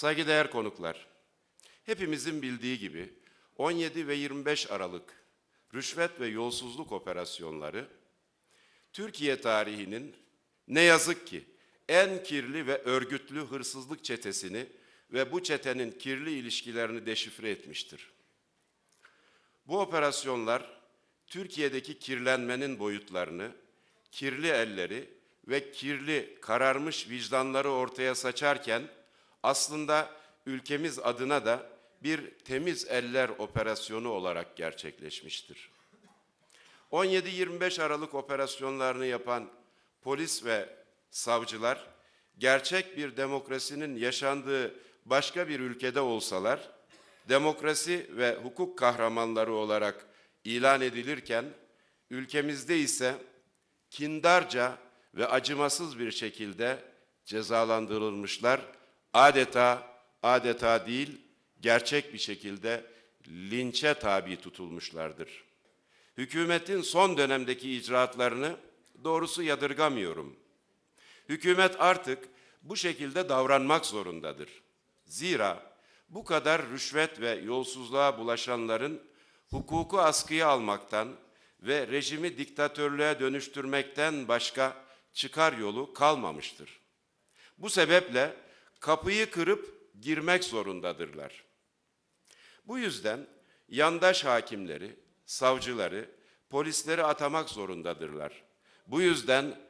Saygıdeğer konuklar, hepimizin bildiği gibi 17 ve 25 Aralık rüşvet ve yolsuzluk operasyonları Türkiye tarihinin ne yazık ki en kirli ve örgütlü hırsızlık çetesini ve bu çetenin kirli ilişkilerini deşifre etmiştir. Bu operasyonlar Türkiye'deki kirlenmenin boyutlarını, kirli elleri ve kirli kararmış vicdanları ortaya saçarken aslında ülkemiz adına da bir temiz eller operasyonu olarak gerçekleşmiştir. 17-25 Aralık operasyonlarını yapan polis ve savcılar gerçek bir demokrasinin yaşandığı başka bir ülkede olsalar demokrasi ve hukuk kahramanları olarak ilan edilirken ülkemizde ise kindarca ve acımasız bir şekilde cezalandırılmışlar. Adeta adeta değil gerçek bir şekilde linçe tabi tutulmuşlardır. Hükümetin son dönemdeki icraatlarını doğrusu yadırgamıyorum. Hükümet artık bu şekilde davranmak zorundadır. Zira bu kadar rüşvet ve yolsuzluğa bulaşanların hukuku askıya almaktan ve rejimi diktatörlüğe dönüştürmekten başka çıkar yolu kalmamıştır. Bu sebeple kapıyı kırıp girmek zorundadırlar. Bu yüzden yandaş hakimleri, savcıları, polisleri atamak zorundadırlar. Bu yüzden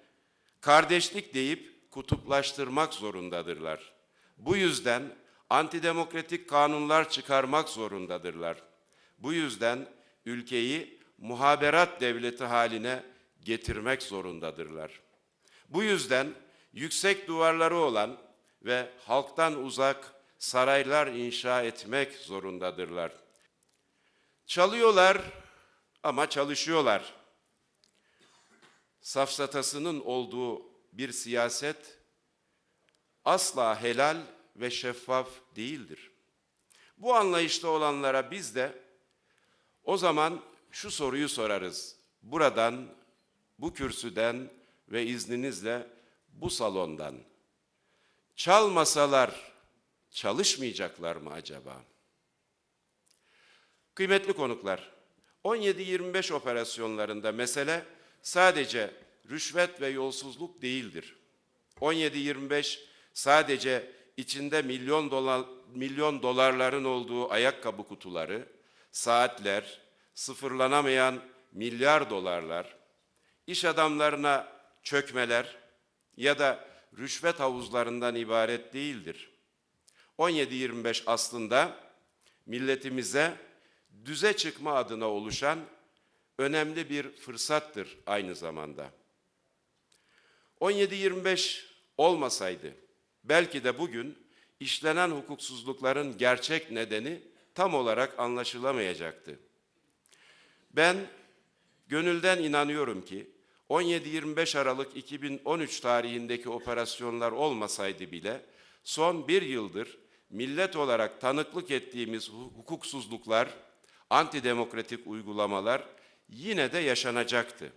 kardeşlik deyip kutuplaştırmak zorundadırlar. Bu yüzden antidemokratik kanunlar çıkarmak zorundadırlar. Bu yüzden ülkeyi muhaberat devleti haline getirmek zorundadırlar. Bu yüzden yüksek duvarları olan ve halktan uzak saraylar inşa etmek zorundadırlar. Çalıyorlar ama çalışıyorlar. Safsatasının olduğu bir siyaset asla helal ve şeffaf değildir. Bu anlayışta olanlara biz de o zaman şu soruyu sorarız. Buradan, bu kürsüden ve izninizle bu salondan çalmasalar çalışmayacaklar mı acaba? Kıymetli konuklar, 17-25 operasyonlarında mesele sadece rüşvet ve yolsuzluk değildir. 17-25 sadece içinde milyon dolar milyon dolarların olduğu ayakkabı kutuları, saatler, sıfırlanamayan milyar dolarlar, iş adamlarına çökmeler ya da rüşvet havuzlarından ibaret değildir. 17-25 aslında milletimize düze çıkma adına oluşan önemli bir fırsattır aynı zamanda. 17-25 olmasaydı belki de bugün işlenen hukuksuzlukların gerçek nedeni tam olarak anlaşılamayacaktı. Ben gönülden inanıyorum ki 17-25 Aralık 2013 tarihindeki operasyonlar olmasaydı bile son bir yıldır millet olarak tanıklık ettiğimiz hukuksuzluklar, antidemokratik uygulamalar yine de yaşanacaktı.